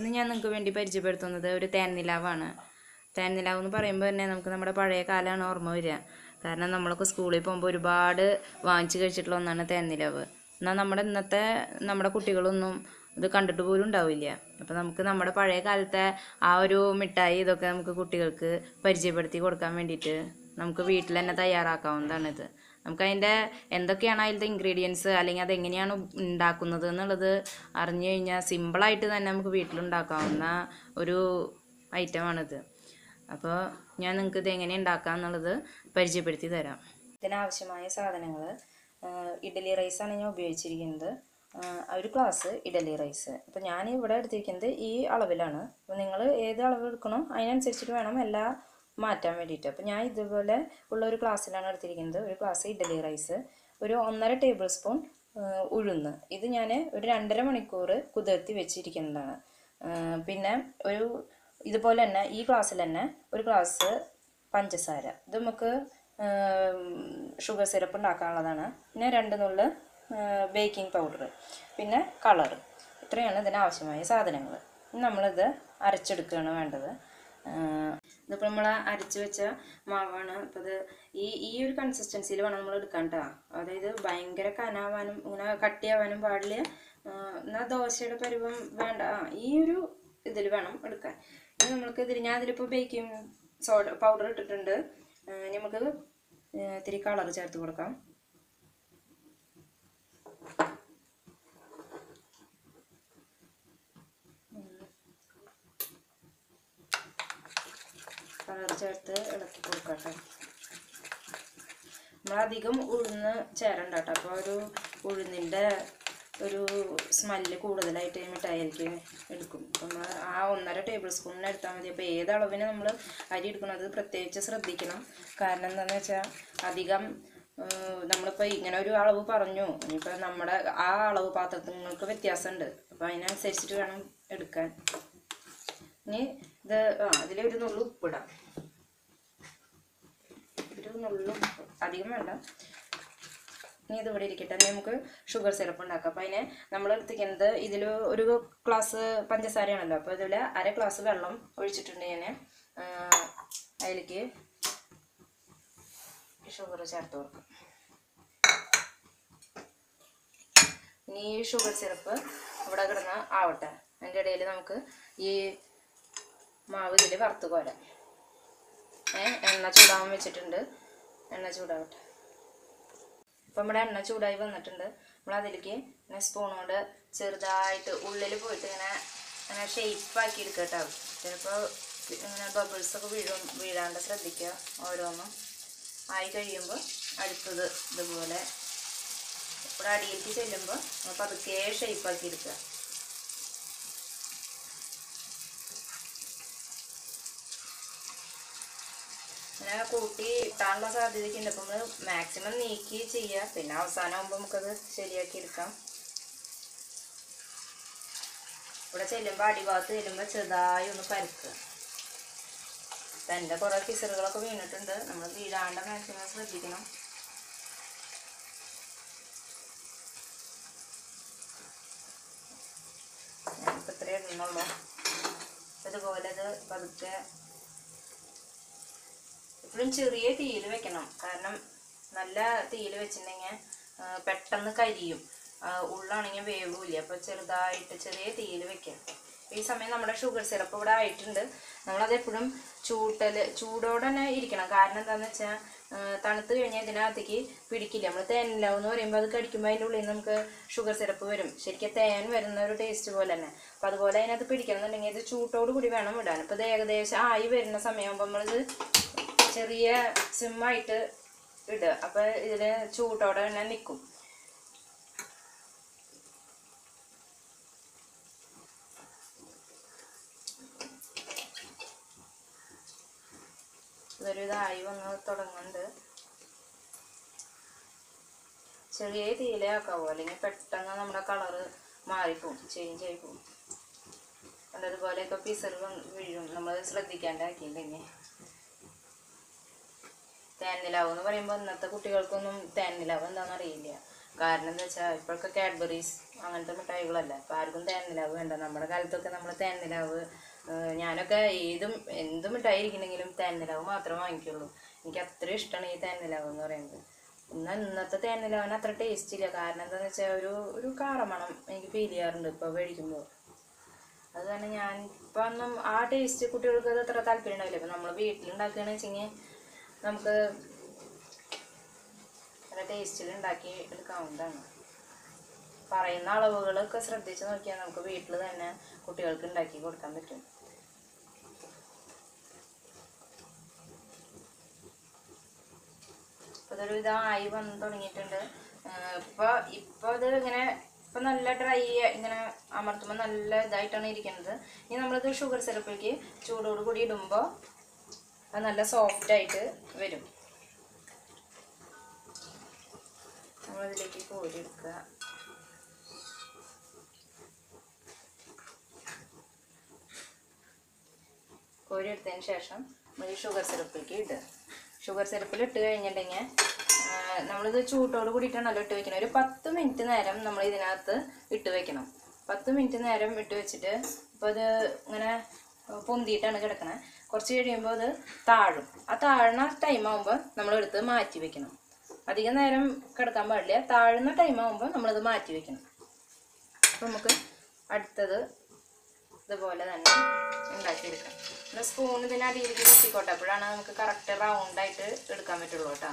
ഇന്ന് ഞാൻ നിങ്ങൾക്ക് വേണ്ടി പരിചയപ്പെടുത്തുന്നത് ഒരു തേൻനിലാവാണ് തേൻനിലാവ് എന്ന് പറയുമ്പോൾ തന്നെ നമുക്ക് നമ്മുടെ പഴയ കാലമാണ് ഓർമ്മ വരിക. കാരണം നമ്മളൊക്കെ സ്കൂളിൽ പോകുമ്പോൾ ഒരുപാട് വാങ്ങിച്ച് കഴിച്ചിട്ടുള്ള ഒന്നാണ് തേൻനിലാവ് എന്നാൽ നമ്മുടെ ഇന്നത്തെ നമ്മുടെ കുട്ടികളൊന്നും ഇത് കണ്ടിട്ട് പോലും ഉണ്ടാവില്ല. അപ്പോൾ നമുക്ക് നമ്മുടെ പഴയ കാലത്തെ ആ ഒരു മിഠായി ഇതൊക്കെ നമുക്ക് കുട്ടികൾക്ക് പരിചയപ്പെടുത്തി കൊടുക്കാൻ വേണ്ടിയിട്ട് നമുക്ക് വീട്ടിൽ തന്നെ തയ്യാറാക്കാവുന്നതാണിത്. നമുക്ക് അതിന്റെ എന്തൊക്കെയാണ് അതിലത്തെ ഇൻഗ്രീഡിയൻസ് അല്ലെങ്കിൽ അതെങ്ങനെയാണ് ഉണ്ടാക്കുന്നത് എന്നുള്ളത് അറിഞ്ഞു കഴിഞ്ഞാൽ സിമ്പിളായിട്ട് തന്നെ നമുക്ക് വീട്ടിലുണ്ടാക്കാവുന്ന ഒരു ഐറ്റമാണിത് അപ്പോൾ ഞാൻ നിങ്ങൾക്ക് ഇത് എങ്ങനെ ഉണ്ടാക്കാം എന്നുള്ളത് പരിചയപ്പെടുത്തി തരാം. ഇതിനാവശ്യമായ സാധനങ്ങൾ ഇഡലി റൈസാണ് ഞാൻ ഉപയോഗിച്ചിരിക്കുന്നത്. ഒരു ഗ്ലാസ് ഇഡലി റൈസ് അപ്പോൾ ഞാൻ ഇവിടെ എടുത്തിരിക്കുന്നത് ഈ അളവിലാണ്. അപ്പോൾ നിങ്ങൾ ഏത് അളവ് എടുക്കണോ അതിനനുസരിച്ചിട്ട് വേണം എല്ലാ മാറ്റാൻ വേണ്ടിയിട്ട്. അപ്പോൾ ഞാൻ ഇതുപോലെ ഉള്ള ഒരു ക്ലാസ്സിലാണ് എടുത്തിരിക്കുന്നത്. ഒരു ക്ലാസ് ഇഡലി റൈസ്. ഒരു ഒന്നര ടേബിൾ സ്പൂൺ ഉഴുന്ന്. ഇത് ഞാൻ ഒരു രണ്ടര മണിക്കൂർ കുതിർത്തി വെച്ചിരിക്കുന്നതാണ്. പിന്നെ ഒരു ഇതുപോലെ തന്നെ ഈ ക്ലാസ്സിൽ തന്നെ ഒരു ഗ്ലാസ് പഞ്ചസാര. ഇത് നമുക്ക് ഷുഗർ സിറപ്പ് ഉണ്ടാക്കാനുള്ളതാണ്. പിന്നെ രണ്ട് നുള്ള് ബേക്കിംഗ് പൗഡർ പിന്നെ കളർ ഇത്രയാണ് ഇതിന് ആവശ്യമായ സാധനങ്ങൾ നമ്മളിത് അരച്ചെടുക്കുകയാണ് വേണ്ടത്. ഇതിപ്പോൾ നമ്മൾ അരച്ച് വെച്ച മാവാണ്. അപ്പോൾ ഇത് ഈ ഈ ഒരു കൺസിസ്റ്റൻസിയിൽ വേണം നമ്മൾ എടുക്കാൻ കേട്ടോ അതായത് ഭയങ്കര കനാവാനും ഇങ്ങനെ കട്ടിയാവാനും പാടില്ല. എന്നാൽ ദോശയുടെ പരിവം വേണ്ട. ഈ ഒരു ഇതിൽ വേണം എടുക്കാൻ. ഇനി നമ്മൾക്ക് ഇതിൽ ഞാൻ ഇതിലിപ്പോൾ ബേക്കിംഗ് സോഡ പൗഡർ ഇട്ടിട്ടുണ്ട്. നമുക്ക് ഇത്തിരി കളർ ചേർത്ത് കൊടുക്കാം. ചേർത്ത് ഇളക്കി കൊടുക്കട്ടെ. നമ്മളധികം ഉഴുന്ന് ചേരണ്ട കേട്ടോ. അപ്പോൾ ഒരു ഉഴുന്നിന്റെ ഒരു സ്മെല്ല് കൂടുതലായിട്ട് ഈ മിഠായിക്ക് എടുക്കും. അപ്പം ആ ഒന്നര ടേബിൾ സ്പൂണിന് എടുത്താൽ മതി. അപ്പോൾ ഏത് നമ്മൾ അരി എടുക്കുന്നത് പ്രത്യേകിച്ച് ശ്രദ്ധിക്കണം. കാരണം എന്താണെന്ന് വെച്ചാൽ അധികം നമ്മളിപ്പോൾ ഇങ്ങനെ ഒരു അളവ് പറഞ്ഞു. ഇനിയിപ്പോൾ നമ്മുടെ ആ അളവ് പാത്രങ്ങൾക്ക് വ്യത്യാസമുണ്ട്. അപ്പോൾ അതിനനുസരിച്ചിട്ട് വേണം എടുക്കാൻ. ഇനി ഇത് ആ അതിലൊരു നുള്ളു ഉപ്പിടാം. ഉപ്പ് അധികം വേണ്ട. ഇനി ഇത് ഇവിടെ ഇരിക്കട്ടെ. ഇനി നമുക്ക് ഷുഗർ സിറപ്പ് ഉണ്ടാക്കാം. അപ്പോൾ അതിനെ നമ്മൾ എടുത്തിരിക്കുന്നത് ഇതിൽ ഒരു ഗ്ലാസ് പഞ്ചസാരയാണല്ലോ. അപ്പോൾ ഇതിൽ അര ഗ്ലാസ് വെള്ളം ഒഴിച്ചിട്ടുണ്ട് ഞാൻ അതിലേക്ക് ഷുഗർ ചേർത്ത് കൊടുക്കും. ഇനി ഈ ഷുഗർ സിറപ്പ് ഇവിടെ കിടന്ന് ആവട്ടെ. അതിന്റെ ഇടയിൽ നമുക്ക് ഈ മാവ് ഇതിൽ വറുത്ത് കോരാം. എണ്ണ ചൂടാവാൻ വെച്ചിട്ടുണ്ട്. എണ്ണ ചൂടാവട്ടെ. അപ്പം നമ്മുടെ എണ്ണ ചൂടായി വന്നിട്ടുണ്ട്. നമ്മൾ അതിലേക്ക് ഇങ്ങനെ സ്പൂൺ കൊണ്ട് ചെറുതായിട്ട് ഉള്ളിൽ പോയിട്ട് ഇങ്ങനെ ഇങ്ങനെ ഷേപ്പാക്കി എടുക്കുക കേട്ടോ ചിലപ്പോൾ ഇങ്ങനെ ബബിൾസ് ഒക്കെ വീഴും വീഴാണ്ട് ശ്രദ്ധിക്കുക ഓരോന്നും. ആയി കഴിയുമ്പോൾ അടുത്തത് ഇതുപോലെ. ഇവിടെ അടിയിലേക്ക് ചെല്ലുമ്പോൾ നമ്മൾ പതുക്കെ ഷേപ്പാക്കി എടുക്കുക ഇങ്ങനെ കൂട്ടി ഇട്ടാനുള്ള സാധ്യതയൊക്കെ ഉണ്ട്. അപ്പം നമ്മൾ മാക്സിമം നീക്കി ചെയ്യുക പിന്നെ അവസാനം ആകുമ്പോൾ നമുക്കത് ശരിയാക്കി എടുക്കാം. ഇവിടെ ചെല്ലുമ്പോൾ അടിഭാഗത്ത് ചെല്ലുമ്പോൾ ചെറുതായി ഒന്ന് പരക്കുക ഇപ്പം എന്റെ കുറേ കിസറുകളൊക്കെ വീണിട്ടുണ്ട്. നമ്മൾ വീഴാണ്ട് മാക്സിമം ശ്രദ്ധിക്കണം. ഇത്രയേ ഇടുന്നുള്ളൂ ഇതുപോലെ ഇത് പതുക്കെ എപ്പോഴും ചെറിയ തീയിൽ വെക്കണം. കാരണം നല്ല തീയിൽ വെച്ചിട്ടുണ്ടെങ്കിൽ പെട്ടെന്ന് കരിയും. ഉള്ളാണെങ്കിൽ വേവില്ല അപ്പോൾ ചെറുതായിട്ട് ചെറിയ തീയിൽ വെക്കാം ഈ സമയം നമ്മുടെ ഷുഗർ സിറപ്പ് ഇവിടെ ആയിട്ടുണ്ട്. നമ്മളത് എപ്പോഴും ചൂട്ടൽ ചൂടോടെ തന്നെ ഇരിക്കണം. കാരണം എന്താണെന്ന് വെച്ചാൽ തണുത്ത് കഴിഞ്ഞാൽ ഇതിനകത്തേക്ക് പിടിക്കില്ല. നമ്മൾ തേനിലാവും എന്ന് പറയുമ്പോൾ അത് കടിക്കുമ്പോൾ അതിന്റെ ഉള്ളിൽ നമുക്ക് ഷുഗർ സിറപ്പ് വരും. ശരിക്കും തേൻ വരുന്ന ഒരു ടേസ്റ്റ് പോലെ തന്നെ. അപ്പം അതുപോലെ അതിനകത്ത് പിടിക്കണം എന്നുണ്ടെങ്കിൽ ഇത് ചൂട്ടോട് കൂടി വേണം ഇടാൻ അപ്പോൾ ഇത് ഏകദേശം ആയി വരുന്ന സമയമാകുമ്പോൾ നമ്മളിത് ചെറിയ സിമ്മായിട്ട് ഇടുക അപ്പോൾ ഇതിൽ ചൂട്ടോടെ തന്നെ നിൽക്കും ഇതൊരു ഇതായി വന്ന് തുടങ്ങുന്നുണ്ട്. ചെറിയ തീയിലേ അല്ലെങ്കിൽ പെട്ടെന്ന് നമ്മുടെ കളറ് മാറിപ്പോവും ചേഞ്ച് ആയി പോവും അതുപോലെയൊക്കെ പിസർ വീഴും. നമ്മൾ ശ്രദ്ധിക്കാണ്ടാക്കിയിട്ടുണ്ടെങ്കിൽ തേൻനിലാവ് എന്ന് പറയുമ്പോൾ ഇന്നത്തെ കുട്ടികൾക്കൊന്നും തേൻനിലാവ് എന്താണെന്ന് അറിയില്ല. കാരണം എന്താ വെച്ചാൽ ഇപ്പോഴൊക്കെ കാഡ്ബറീസ് അങ്ങനത്തെ മിഠായികളല്ല. അപ്പോൾ ആർക്കും തേൻനിലാവ് വേണ്ട. നമ്മുടെ കാലത്തൊക്കെ നമ്മൾ തേൻനിലാവ് ഏഹ് ഞാനൊക്കെ ഏതും എന്ത് മിഠായി ഇരിക്കണമെങ്കിലും തേൻനിലാവ് മാത്രമേ വാങ്ങിക്കുള്ളൂ. എനിക്ക് അത്രയും ഇഷ്ടമാണ് ഈ തേൻനിലാവ് എന്ന് പറയുന്നത്. എന്നാൽ ഇന്നത്തെ തേൻനിലാവിന് അത്ര ടേസ്റ്റ് ഇല്ല. കാരണം എന്താണെന്ന് വെച്ചാൽ ഒരു ഒരു കാറമണം എനിക്ക് ഫീൽ ചെയ്യാറുണ്ട് ഇപ്പോൾ മേടിക്കുമ്പോൾ അത് തന്നെ ഞാൻ ഇപ്പം ഒന്നും ആ ടേസ്റ്റ് കുട്ടികൾക്ക് അത് അത്ര താല്പര്യം ഉണ്ടാവില്ല. ഇപ്പം നമ്മൾ വീട്ടിലുണ്ടാക്കുകയാണെന്ന് വെച്ചെങ്കിൽ നമുക്ക് നല്ല ടേസ്റ്റിൽ ഉണ്ടാക്കി എടുക്കാവുന്നതാണ് പറയുന്ന അളവുകളൊക്കെ ശ്രദ്ധിച്ച് നോക്കിയാൽ നമുക്ക് വീട്ടിൽ തന്നെ കുട്ടികൾക്ക് ഉണ്ടാക്കി കൊടുക്കാൻ പറ്റും. അതൊരു ഇതായി വന്ന് തുടങ്ങിയിട്ടുണ്ട്. ഇപ്പൊ ഇപ്പൊ ഇത് ഇങ്ങനെ ഇപ്പൊ നല്ല ഡ്രൈ ഇങ്ങനെ അമർത്തുമ്പോൾ നല്ല ഇതായിട്ടാണ് ഇരിക്കുന്നത്. ഇനി നമ്മളിത് ഷുഗർ സിറപ്പിലേക്ക് ചൂടോട് കൂടി ഇടുമ്പോൾ അത് നല്ല സോഫ്റ്റ് ആയിട്ട് വരും. നമ്മളിതിലേക്ക് കോരിയെടുക്കുക കോരിയെടുത്തതിന് ശേഷം നമ്മൾ ഈ ഷുഗർ സിറപ്പിലേക്ക് ഇടുക. ഷുഗർ സിറപ്പിൽ ഇട്ട് കഴിഞ്ഞിട്ടുണ്ടെങ്കിൽ നമ്മളിത് ചൂട്ടോട് കൂടിയിട്ടാണല്ലോ ഇട്ട് വെക്കണം ഒരു പത്ത് മിനിറ്റ് നേരം നമ്മൾ ഇതിനകത്ത് ഇട്ട് വെക്കണം. പത്ത് മിനിറ്റ് നേരം ഇട്ട് വെച്ചിട്ട് ഇപ്പോൾ അത് ഇങ്ങനെ പൊന്തിയിട്ടാണ് കിടക്കണത് കുറച്ച് കഴിയുമ്പോൾ അത് താഴും. ആ താഴ്ന്ന ടൈം ആകുമ്പോൾ നമ്മൾ എടുത്ത് മാറ്റി വെക്കണം. അധികം നേരം കിടക്കാൻ പാടില്ല. താഴ്ന്ന ടൈം ആകുമ്പോൾ നമ്മളത് മാറ്റി വെക്കണം. അപ്പം നമുക്ക് അടുത്തത് ഇതുപോലെ തന്നെ ഉണ്ടാക്കിയെടുക്കാം. നമ്മുടെ സ്പൂൺ ഇതിന് അടിയിലേക്ക് കുത്തിക്കോട്ടെ. അപ്പോഴാണ് നമുക്ക് കറക്റ്റ് റൗണ്ടായിട്ട് എടുക്കാൻ പറ്റുള്ളൂ കേട്ടോ.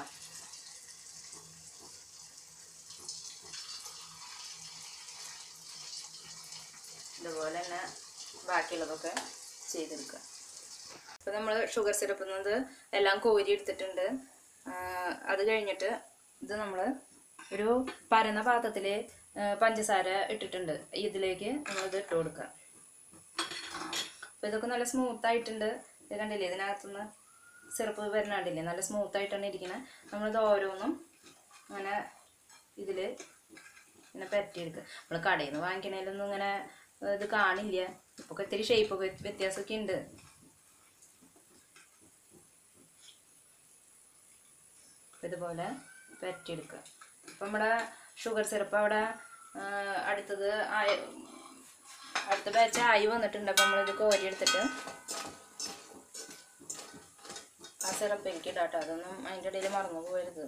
ഇതുപോലെ തന്നെ ബാക്കിയുള്ളതൊക്കെ ചെയ്തെടുക്കുക. അപ്പോൾ നമ്മൾ ഷുഗർ സിറപ്പ് എന്നത് എല്ലാം കോരി എടുത്തിട്ടുണ്ട്. അത് കഴിഞ്ഞിട്ട് ഇത് നമ്മൾ ഒരു പരന്ന പാത്രത്തിൽ പഞ്ചസാര ഇട്ടിട്ടുണ്ട്. ഇതിലേക്ക് നമ്മളിത് ഇട്ട് കൊടുക്കുക അപ്പോൾ ഇതൊക്കെ നല്ല സ്മൂത്ത് ആയിട്ടുണ്ട്. ഇത് കണ്ടില്ലേ? ഇതിനകത്തുനിന്ന് സിറപ്പ് വരുന്നുണ്ടില്ലേ നല്ല സ്മൂത്ത് ആയിട്ടാണ് ഇരിക്കുന്നത് നമ്മളിത് ഓരോന്നും അങ്ങനെ ഇതിൽ ഇങ്ങനെ പരട്ടിയെടുക്കുക നമ്മൾ കടയിൽ നിന്ന് വാങ്ങിക്കണേലൊന്നും ഇങ്ങനെ ഇത് കാണില്ല. ഇപ്പോൾ ഇത്തിരി ഷേപ്പൊക്കെ വ്യത്യാസമൊക്കെ ഉണ്ട്. ഇതുപോലെ പരറ്റിയെടുക്കുക അപ്പം നമ്മുടെ ഷുഗർ സിറപ്പ് അവിടെ അടുത്തത് ആയ അടുത്ത ബാച്ച് ആയി വന്നിട്ടുണ്ട്. അപ്പം നമ്മളിത് കോരി എടുത്തിട്ട് ആ സിറപ്പ് എനിക്ക് ഇടാം കേട്ടോ അതൊന്നും അതിന്റെ ഇടയിൽ മറന്നു പോകരുത്.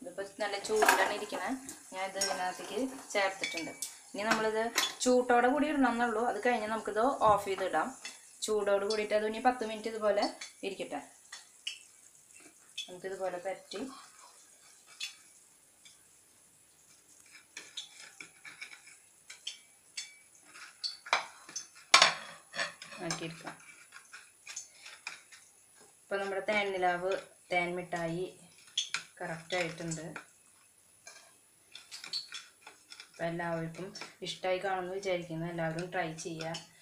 ഇതിപ്പോൾ നല്ല ചൂടിലാണ് ഇരിക്കണേ. ഞാൻ ഇത് ഇതിനകത്തേക്ക് ചേർത്തിട്ടുണ്ട്. ഇനി നമ്മളിത് ചൂട്ടോടെ കൂടി ഇടണം എന്നുള്ളൂ അത് കഴിഞ്ഞ് നമുക്കിത് ഓഫ് ചെയ്തിടാം ചൂടോട് കൂടിയിട്ട് അത് ഇനി പത്ത് മിനിറ്റ് ഇതുപോലെ ഇരിക്കട്ടെ. നമുക്കിതുപോലെ പരറ്റി ആക്കിയെടുക്കാം. ഇപ്പം നമ്മുടെ തേൻ നിലാവ് തേൻ മിഠായി കറക്റ്റായിട്ടുണ്ട് അപ്പം എല്ലാവർക്കും ഇഷ്ടമായി കാണുമെന്ന് വിചാരിക്കുന്നു. എല്ലാവരും ട്രൈ ചെയ്യുക.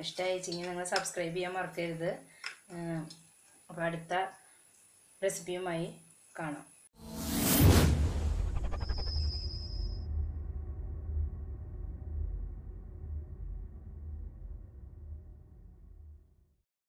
ഇഷ്ടമായി വെച്ചെങ്കിൽ നിങ്ങൾ സബ്സ്ക്രൈബ് ചെയ്യാൻ മറക്കരുത്. അപ്പോൾ അടുത്ത റെസിപ്പിയുമായി കാണാം.